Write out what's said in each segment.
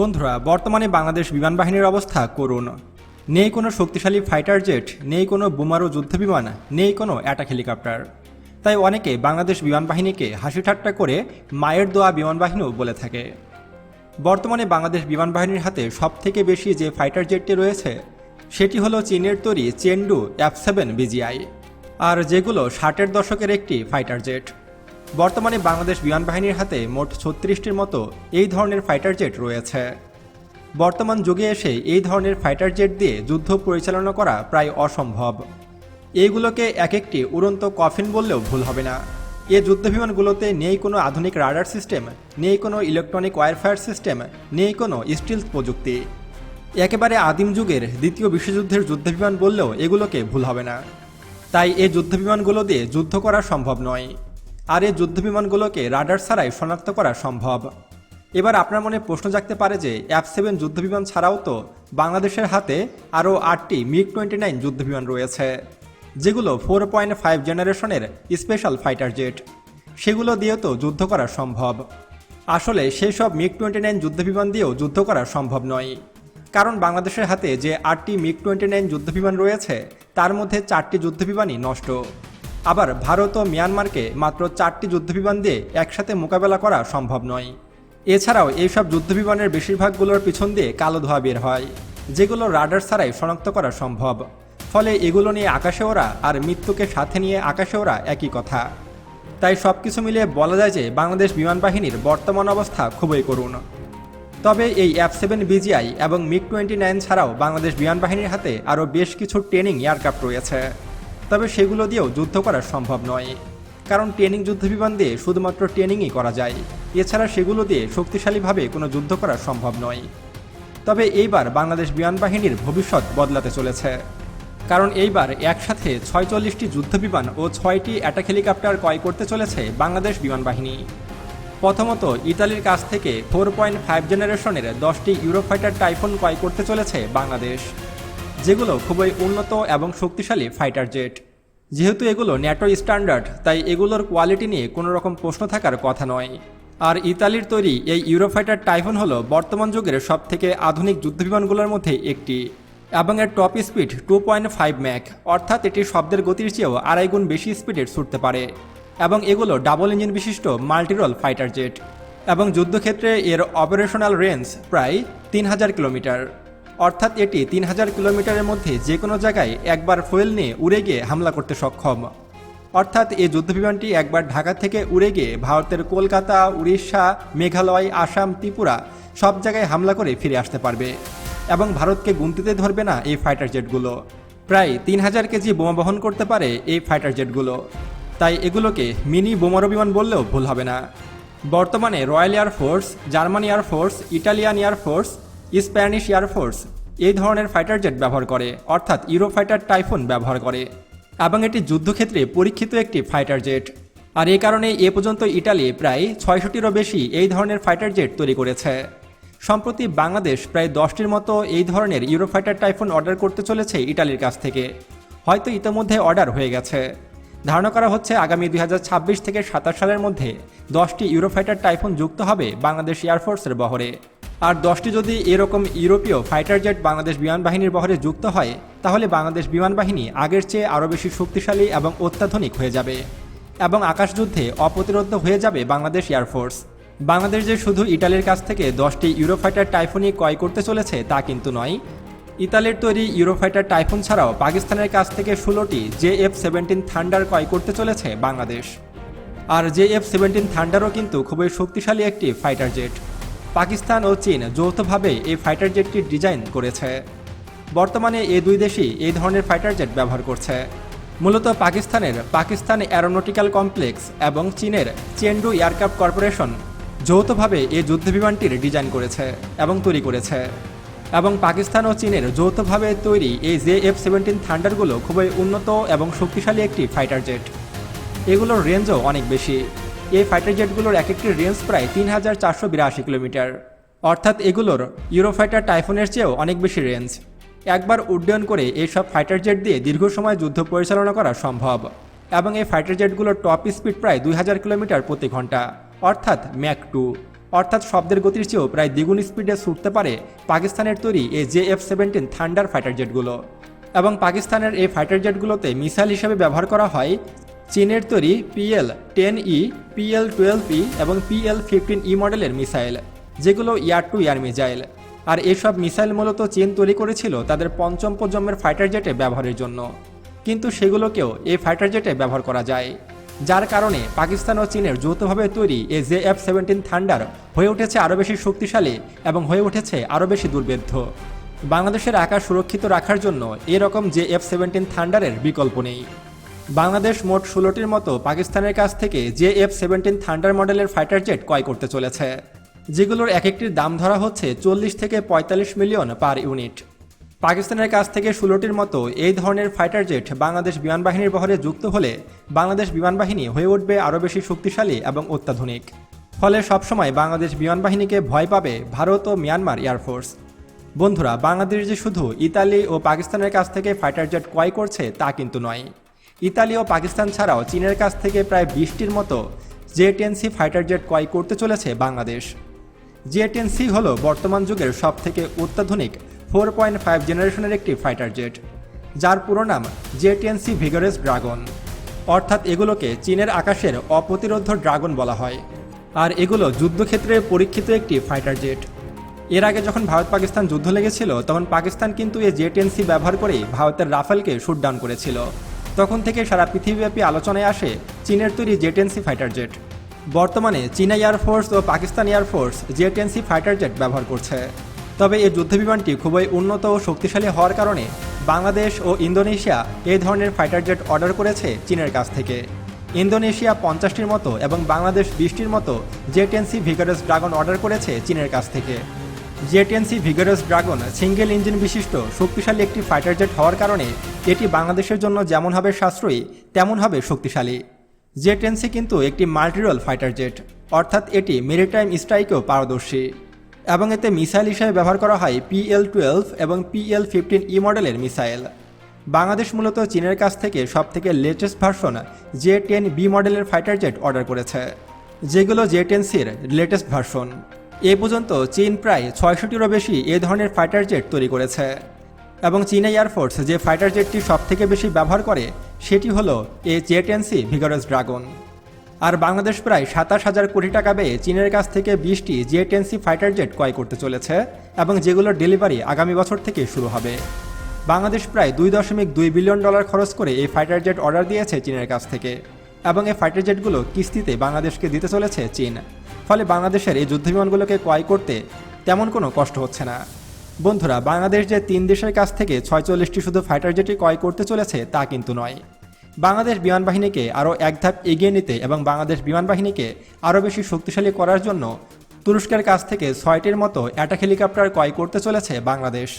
বন্ধুরা, বর্তমানে বাংলাদেশ বিমান বাহিনীর অবস্থা করুন নেই কোনো শক্তিশালী ফাইটার জেট নেই কোনো বোমারু যুদ্ধবিমান, নেই কোনো অ্যাটাক হেলিকপ্টার তাই অনেকে বাংলাদেশ বিমান বাহিনীকে হাসি ঠাট্টা করে মায়ের দোয়া বিমান বাহিনীও বলে থাকে। বর্তমানে বাংলাদেশ বিমান বাহিনীর হাতে সবথেকে বেশি যে ফাইটার জেটটি রয়েছে, সেটি হলো চীনের তৈরি চেন্ডু এফ সেভেন বিজিআই, আর যেগুলো ষাটের দশকের একটি ফাইটার জেট বর্তমানে বাংলাদেশ বিমান বাহিনীর হাতে মোট ছত্রিশটির মতো এই ধরনের ফাইটার জেট রয়েছে। বর্তমান যুগে এসে এই ধরনের ফাইটার জেট দিয়ে যুদ্ধ পরিচালনা করা প্রায় অসম্ভব। এইগুলোকে এক একটি উড়ন্ত কফিন বললেও ভুল হবে না। এ যুদ্ধবিমানগুলোতে নেই কোনো আধুনিক রাডার সিস্টেম, নেই কোনো ইলেকট্রনিক ওয়ারফেয়ার সিস্টেম, নেই কোনো স্টিল প্রযুক্তি। একেবারে আদিম যুগের দ্বিতীয় বিশ্বযুদ্ধের যুদ্ধবিমান বললেও এগুলোকে ভুল হবে না। তাই এই যুদ্ধবিমানগুলো দিয়ে যুদ্ধ করা সম্ভব নয়। আর এই যুদ্ধবিমানগুলোকে রাডার ছাড়াই শনাক্ত করা সম্ভব। এবার আপনার মনে প্রশ্ন জাগতে পারে যে এফ সেভেন যুদ্ধবিমান ছাড়াও তো বাংলাদেশের হাতে আরও আটটি মিগ টোয়েন্টি নাইন যুদ্ধবিমান রয়েছে, যেগুলো ফোর পয়েন্ট ফাইভ জেনারেশনের স্পেশাল ফাইটার জেট। সেগুলো দিয়েও তো যুদ্ধ করা সম্ভব। আসলে সেই সব মিগ টোয়েন্টি নাইন যুদ্ধবিমান দিয়েও যুদ্ধ করা সম্ভব নয়। কারণ বাংলাদেশের হাতে যে আটটি মিগ টোয়েন্টি নাইন যুদ্ধবিমান রয়েছে, তার মধ্যে চারটি যুদ্ধবিমানই নষ্ট। আবার ভারত ও মিয়ানমারকে মাত্র চারটি যুদ্ধবিমান দিয়ে একসাথে মোকাবেলা করা সম্ভব নয়। এছাড়াও এইসব যুদ্ধবিমানের বেশিরভাগগুলোর পিছন দিয়ে কালো ধোয়া বের হয়, যেগুলো রাডার ছাড়াই শনাক্ত করা সম্ভব। ফলে এগুলো নিয়ে আকাশে ওরা আর মৃত্যুকে সাথে নিয়ে আকাশে ওরা একই কথা। তাই সব কিছু মিলিয়ে বলা যায় যে বাংলাদেশ বিমান বাহিনীর বর্তমান অবস্থা খুবই করুণ। তবে এই এফ সেভেন বিজিআই এবং মিগ টোয়েন্টি নাইন ছাড়াও বাংলাদেশ বিমান বাহিনীর হাতে আরও বেশ কিছু ট্রেনিং এয়ারক্রাফট রয়েছে। তবে সেগুলো দিয়েও যুদ্ধ করা সম্ভব নয়। কারণ ট্রেনিং যুদ্ধবিমান দিয়ে শুধুমাত্র ট্রেনিংই করা যায়। এছাড়া সেগুলো দিয়ে শক্তিশালীভাবে কোনো যুদ্ধ করা সম্ভব নয়। তবে এইবার বাংলাদেশ বিমান বাহিনীর ভবিষ্যৎ বদলাতে চলেছে। কারণ এইবার একসাথে ছয়চল্লিশটি যুদ্ধবিমান ও ছয়টি অ্যাটাক হেলিকপ্টার ক্রয় করতে চলেছে বাংলাদেশ বিমান বাহিনী। প্রথমত ইতালির কাছ থেকে ফোর পয়েন্ট ফাইভ জেনারেশনের দশটি ইউরোফাইটার টাইফুন ক্রয় করতে চলেছে বাংলাদেশ। যেগুলো খুবই উন্নত এবং শক্তিশালী ফাইটার জেট যেহেতু এগুলো ন্যাটো স্ট্যান্ডার্ড তাই এগুলোর কোয়ালিটি নিয়ে কোনো রকম প্রশ্ন থাকার কথা নয়। আর ইতালির তৈরি এই ইউরোফাইটার টাইফন হলো বর্তমান যুগের সব থেকে আধুনিক যুদ্ধবিমানগুলোর মধ্যে একটি এবং এর top speed two point five mach অর্থাৎ এটি শব্দের গতির চেয়েও আড়াই গুণ বেশি স্পিডে ছুটতে পারে। এবং এগুলো ডাবল ইঞ্জিন বিশিষ্ট মাল্টিরোল ফাইটার জেট এবং যুদ্ধক্ষেত্রে এর অপারেশনাল রেঞ্জ প্রায় তিন হাজার কিলোমিটার। অর্থাৎ এটি তিন হাজার কিলোমিটারের মধ্যে যে কোনো জায়গায় একবার ফুয়েল নিয়ে উড়ে গিয়ে হামলা করতে সক্ষম। অর্থাৎ এই যুদ্ধবিমানটি একবার ঢাকা থেকে উড়ে গিয়ে ভারতের কলকাতা, উড়িষ্যা, মেঘালয়, আসাম, ত্রিপুরা সব জায়গায় হামলা করে ফিরে আসতে পারবে এবং ভারতকে গুনতিতে ধরবে না এই ফাইটার জেটগুলো। প্রায় তিন হাজার কেজি বোমা বহন করতে পারে এই ফাইটার জেটগুলো। তাই এগুলোকে মিনি বোমারু বিমান বললেও ভুল হবে না। বর্তমানে royal air force German air force Italian air force Spanish air force এই ধরনের ফাইটার জেট ব্যবহার করে, অর্থাৎ ইউরো ফাইটার টাইফুন ব্যবহার করে, এবং এটি যুদ্ধক্ষেত্রে পরীক্ষিত একটি ফাইটার জেট। আর এই কারণে এ পর্যন্ত ইটালি প্রায় ছয়শটিরও বেশি এই ধরনের ফাইটার জেট তৈরি করেছে। সম্প্রতি বাংলাদেশ প্রায় দশটির মতো এই ধরনের ইউরোফাইটার টাইফুন অর্ডার করতে চলেছে ইটালির কাছ থেকে। হয়তো ইতোমধ্যে অর্ডার হয়ে গেছে। ধারণা করা হচ্ছে আগামী দুই হাজার ছাব্বিশ থেকে সাতাশ সালের মধ্যে দশটি ইউরোফাইটার টাইফুন যুক্ত হবে বাংলাদেশ এয়ারফোর্সের বহরে। আর দশটি যদি এরকম ইউরোপীয় ফাইটার জেট বাংলাদেশ বিমান বাহিনীর বহরে যুক্ত হয়, তাহলে বাংলাদেশ বিমান বাহিনী আগের চেয়ে আরও বেশি শক্তিশালী এবং অত্যাধুনিক হয়ে যাবে এবং আকাশযুদ্ধে অপ্রতিরোধ হয়ে যাবে বাংলাদেশ এয়ারফোর্স বাংলাদেশ যে শুধু ইটালির কাছ থেকে দশটি ইউরোফাইটার টাইফুনই ক্রয় করতে চলেছে, তা কিন্তু নয়। ইতালির তৈরি ইউরোফাইটার টাইফুন ছাড়াও পাকিস্তানের কাছ থেকে ষোলোটি জে এফ সেভেন্টিন থান্ডার ক্রয় করতে চলেছে বাংলাদেশ। আর জে এফ সেভেন্টিন থান্ডারও কিন্তু খুবই শক্তিশালী একটি ফাইটার জেট পাকিস্তান ও চীন যৌথভাবে এই ফাইটার জেটটির ডিজাইন করেছে। বর্তমানে এই দুই দেশই এই ধরনের ফাইটার জেট ব্যবহার করছে। মূলত পাকিস্তানের পাকিস্তান অ্যারোনটিক্যাল কমপ্লেক্স এবং চীনের চেন্ডু এয়ারক্রাফট কর্পোরেশন যৌথভাবে এই যুদ্ধবিমানটির ডিজাইন করেছে এবং তৈরি করেছে। এবং পাকিস্তান ও চীনের যৌথভাবে তৈরি এই জে এফ সেভেন্টিন থান্ডারগুলো খুবই উন্নত এবং শক্তিশালী একটি ফাইটার জেট এগুলোর রেঞ্জও অনেক বেশি। এই ফাইটার জেটগুলোর এক একটি রেঞ্জ প্রায় তিন হাজার চারশো বিরাশি কিলোমিটার। অর্থাৎ এগুলোর ইউরোফাইটার টাইফুনের চেয়েও অনেক বেশি রেঞ্জ একবার উড্ডয়ন করে এইসব ফাইটার জেট দিয়ে দীর্ঘ সময় যুদ্ধ পরিচালনা করা সম্ভব। এবং এই ফাইটার জেটগুলোর টপ স্পিড প্রায় দুই হাজার কিলোমিটার প্রতি ঘণ্টা। অর্থাৎ ম্যাক টু অর্থাৎ শব্দের গতির চেয়েও প্রায় দ্বিগুণ স্পিডে ছুটতে পারে পাকিস্তানের তৈরি এই J F seventeen thunder fighter জেটগুলো এবং পাকিস্তানের এই ফাইটার জেটগুলোতে মিসাইল হিসেবে ব্যবহার করা হয় চীনের তৈরি PL ten E, PL twelve E এবং পিএল ফিফটিন ই মডেলের মিসাইল, যেগুলো ইয়ার টু ইয়ার মিসাইল। আর এসব মিসাইল মূলত চীন তৈরি করেছিল তাদের পঞ্চম প্রজন্মের ফাইটার জেটে ব্যবহারের জন্য। কিন্তু সেগুলোকেও এই ফাইটার জেটে ব্যবহার করা যায়। যার কারণে পাকিস্তান ও চীনের যৌথভাবে তৈরি এই জে এফ সেভেন্টিন থান্ডার হয়ে উঠেছে আরও বেশি শক্তিশালী এবং হয়ে উঠেছে আরও বেশি দুর্বেদ্য বাংলাদেশের আকাশ সুরক্ষিত রাখার জন্য এরকম জে এফ সেভেন্টিন থান্ডারের বিকল্প নেই। বাংলাদেশ মোট ষোলোটির মতো পাকিস্তানের কাছ থেকে জে এফ সেভেন্টিন থান্ডার মডেলের ফাইটার জেট ক্রয় করতে চলেছে, যেগুলোর এক একটির দাম ধরা হচ্ছে চল্লিশ থেকে পঁয়তাল্লিশ মিলিয়ন পার ইউনিট। পাকিস্তানের কাছ থেকে ষোলোটির মতো এই ধরনের ফাইটার জেট বাংলাদেশ বিমান বাহিনীর বহরে যুক্ত হলে বাংলাদেশ বিমান বাহিনী হয়ে উঠবে আরও বেশি শক্তিশালী এবং অত্যাধুনিক। ফলে সবসময় বাংলাদেশ বিমান বাহিনীকে ভয় পাবে ভারত ও মিয়ানমার এয়ারফোর্স বন্ধুরা, বাংলাদেশ যে শুধু ইতালি ও পাকিস্তানের কাছ থেকে ফাইটার জেট ক্রয় করছে তা কিন্তু নয়। ইতালি ও পাকিস্তান ছাড়াও চীনের কাছ থেকে প্রায় বিশটির মতো জে টেনসি ফাইটার জেট ক্রয় করতে চলেছে বাংলাদেশ। জে টেন সি হল বর্তমান যুগের সব থেকে অত্যাধুনিক ফোর পয়েন্ট ফাইভ জেনারেশনের একটি ফাইটার জেট, যার পুরো নাম J ten C vigorous dragon. অর্থাৎ এগুলোকে চীনের আকাশের অপ্রতিরোধ ড্রাগন বলা হয়, আর এগুলো যুদ্ধক্ষেত্রে পরীক্ষিত একটি ফাইটার জেট। এর আগে যখন ভারত পাকিস্তান যুদ্ধ লেগেছিল, তখন পাকিস্তান কিন্তু এই জে টেন সি ব্যবহার করেই ভারতের রাফেলকে শুট ডাউন করেছিল। তখন থেকে সারা পৃথিবীব্যাপী আলোচনায় আসে চীনের তৈরি জে টেন ফাইটার জেট বর্তমানে চীনা এয়ারফোর্স ও Pakistan air force J ten fighter jet ব্যবহার করছে। তবে এই যুদ্ধবিমানটি খুবই উন্নত ও শক্তিশালী হওয়ার কারণে বাংলাদেশ ও ইন্দোনেশিয়া এই ধরনের ফাইটার জেট অর্ডার করেছে চীনের কাছ থেকে। ইন্দোনেশিয়া পঞ্চাশটির মতো এবং বাংলাদেশ বিশটির মতো J ten C dragon order করেছে চীনের কাছ থেকে। J ten C vigorous dragon single engine বিশিষ্ট, শক্তিশালী একটি ফাইটার জেট হওয়ার কারণে এটি বাংলাদেশের জন্য যেমন হবে সাশ্রয়ী, তেমন হবে শক্তিশালী। জে টেনসি কিন্তু একটি মাল্টিরোল ফাইটার জেট অর্থাৎ এটি মেরিটাইম স্ট্রাইকেও পারদর্শী। এবং এতে মিসাইল হিসেবে ব্যবহার করা হয় পিএল টুয়েলভ এবং পিএল ফিফটিন ই মডেলের মিসাইল বাংলাদেশ মূলত চীনের কাছ থেকে সবথেকে latest version J ten B মডেলের ফাইটার জেট অর্ডার করেছে, যেগুলো জে টেন সির লেটেস্ট ভার্সন এ পর্যন্ত চীন প্রায় ছয়শটিরও বেশি এ ধরনের ফাইটার জেট তৈরি করেছে। এবং চীনা এয়ারফোর্স যে ফাইটার জেটটি সবথেকে বেশি ব্যবহার করে, সেটি হলো এ জেটেন্সি ভিগারাস ড্রাগন। আর বাংলাদেশ প্রায় সাতাশ হাজার কোটি টাকা ব্যয়ে চীনের কাছ থেকে বিশটি জেটেন্সি ফাইটার জেট ক্রয় করতে চলেছে এবং যেগুলোর ডেলিভারি আগামী বছর থেকে শুরু হবে। বাংলাদেশ প্রায় দুই দশমিক দুই বিলিয়ন ডলার খরচ করে এই ফাইটার জেট অর্ডার দিয়েছে চীনের কাছ থেকে। এবং এই ফাইটার জেটগুলো কিস্তিতে বাংলাদেশকে দিতে চলেছে চীন। ফলে বাংলাদেশের এই যুদ্ধবিমানগুলোকে ক্রয় করতে তেমন কোনো কষ্ট হচ্ছে না। বন্ধুরা, বাংলাদেশ যে তিন দেশের কাছ থেকে ছয়চল্লিশটি শুধু ফাইটার জেটই ক্রয় করতে চলেছে তা কিন্তু নয়। বাংলাদেশ বিমান বাহিনীকে আরও এক ধাপ এগিয়ে নিতে এবং বাংলাদেশ বিমান বাহিনীকে আরও বেশি শক্তিশালী করার জন্য তুরস্কের কাছ থেকে ছয়টির মতো অ্যাটাক হেলিকপ্টার ক্রয় করতে চলেছে বাংলাদেশ।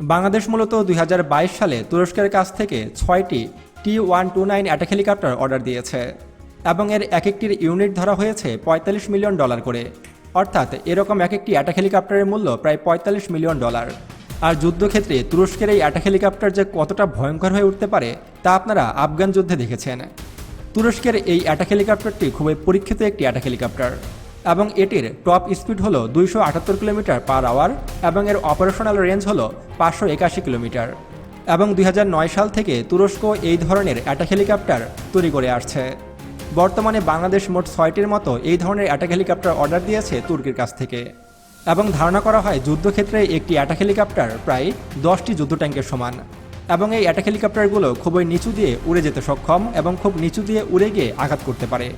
বাংলাদেশ মূলত দুই হাজার বাইশ সালে তুরস্কের কাছ থেকে ছয়টি T one two nine attack helicopter order দিয়েছে, এবং এর এক একটির ইউনিট ধরা হয়েছে পঁয়তাল্লিশ মিলিয়ন ডলার করে। অর্থাৎ এরকম এক একটি অ্যাটাক হেলিকপ্টারের মূল্য প্রায় পঁয়তাল্লিশ মিলিয়ন ডলার। আর যুদ্ধক্ষেত্রে তুরস্কের এই অ্যাটাক হেলিকপ্টার যে কতটা ভয়ঙ্কর হয়ে উঠতে পারে, তা আপনারা আফগান যুদ্ধে দেখেছেন। তুরস্কের এই অ্যাটাক হেলিকপ্টারটি খুবই পরীক্ষিত একটি অ্যাটাক হেলিকপ্টার এবং এটির টপ স্পিড হলো দুইশো আটাত্তর কিলোমিটার পার আওয়ার, এবং এর অপারেশনাল রেঞ্জ হলো পাঁচশো একাশি কিলোমিটার। এবং দুই হাজার নয় সাল থেকে তুরস্ক এই ধরনের অ্যাটাক হেলিকপ্টার তৈরি করে আসছে। বর্তমানে বাংলাদেশ মোট ছয়টির মতো এই ধরনের অ্যাটাক হেলিকপ্টার অর্ডার দিয়েছে তুর্কির কাছ থেকে। এবং ধারণা করা হয় যুদ্ধক্ষেত্রে একটি অ্যাটাক হেলিকপ্টার প্রায় দশটি যুদ্ধ ট্যাঙ্কের সমান। এবং এই অ্যাটাক হেলিকপ্টারগুলো খুবই নিচু দিয়ে উড়ে যেতে সক্ষম এবং খুব নিচু দিয়ে উড়ে গিয়ে আঘাত করতে পারে।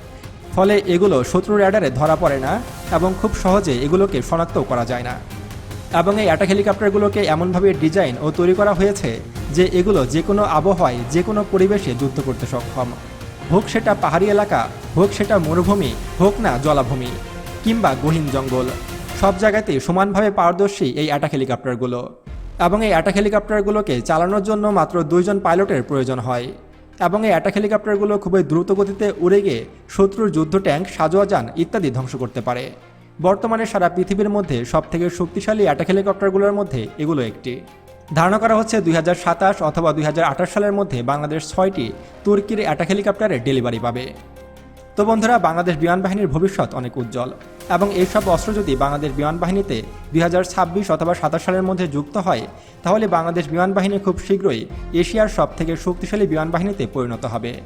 ফলে এগুলো শত্রুর র্যাডারে ধরা পড়ে না এবং খুব সহজে এগুলোকে শনাক্তও করা যায় না। এবং এই অ্যাটাক হেলিকপ্টারগুলোকে এমনভাবে ডিজাইন ও তৈরি করা হয়েছে যে এগুলো যে কোনো আবহাওয়ায় যে কোনো পরিবেশে যুদ্ধ করতে সক্ষম। হোক সেটা পাহাড়ি এলাকা, হোক সেটা মরুভূমি, হোক না জলাভূমি কিংবা গহীন জঙ্গল, সব জায়গাতেই সমানভাবে পারদর্শী এই অ্যাটাক হেলিকপ্টারগুলো। এবং এই অ্যাটাক হেলিকপ্টারগুলোকে চালানোর জন্য মাত্র দুইজন পাইলটের প্রয়োজন হয়। এবং এই অ্যাটাক হেলিকপ্টারগুলো খুবই দ্রুত গতিতে উড়ে গিয়ে শত্রুর যুদ্ধ ট্যাঙ্ক, সাজোয়া যান ইত্যাদি ধ্বংস করতে পারে। বর্তমানে সারা পৃথিবীর মধ্যে সবথেকে শক্তিশালী অ্যাটাক হেলিকপ্টারগুলোর মধ্যে এগুলো একটি। ধারণা করা হচ্ছে দুই হাজার সাতাশ অথবা দুই হাজার আঠাশ সালের মধ্যে বাংলাদেশ ছয়টি তুর্কির অ্যাটাক হেলিকপ্টারের ডেলিভারি পাবে। তো বন্ধুরা, বাংলাদেশ বিমান বাহিনীর ভবিষ্যৎ অনেক উজ্জ্বল এবং এইসব অস্ত্র যদি বাংলাদেশ বিমান বাহিনীতে দুই হাজার ছাব্বিশ অথবা সাতাশ সালের মধ্যে যুক্ত হয়, তাহলে বাংলাদেশ বিমান বাহিনী খুব শীঘ্রই এশিয়ার সব থেকে শক্তিশালী বিমান বাহিনীতে পরিণত হবে।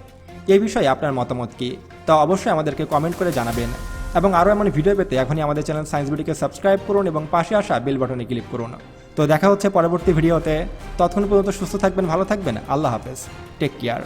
এই বিষয়ে আপনার মতামত কী? তা অবশ্যই আমাদেরকে কমেন্ট করে জানাবেন। এবং আরও এমন ভিডিও পেতে এখনই আমাদের চ্যানেল সায়েন্স বিডিকে সাবস্ক্রাইব করুন এবং পাশে আসা বেল বাটনে ক্লিক করুন। তো দেখা হচ্ছে পরবর্তী ভিডিওতে। ততক্ষণ পর্যন্ত সুস্থ থাকবেন, ভালো থাকবেন। আল্লাহ হাফেজ। Take care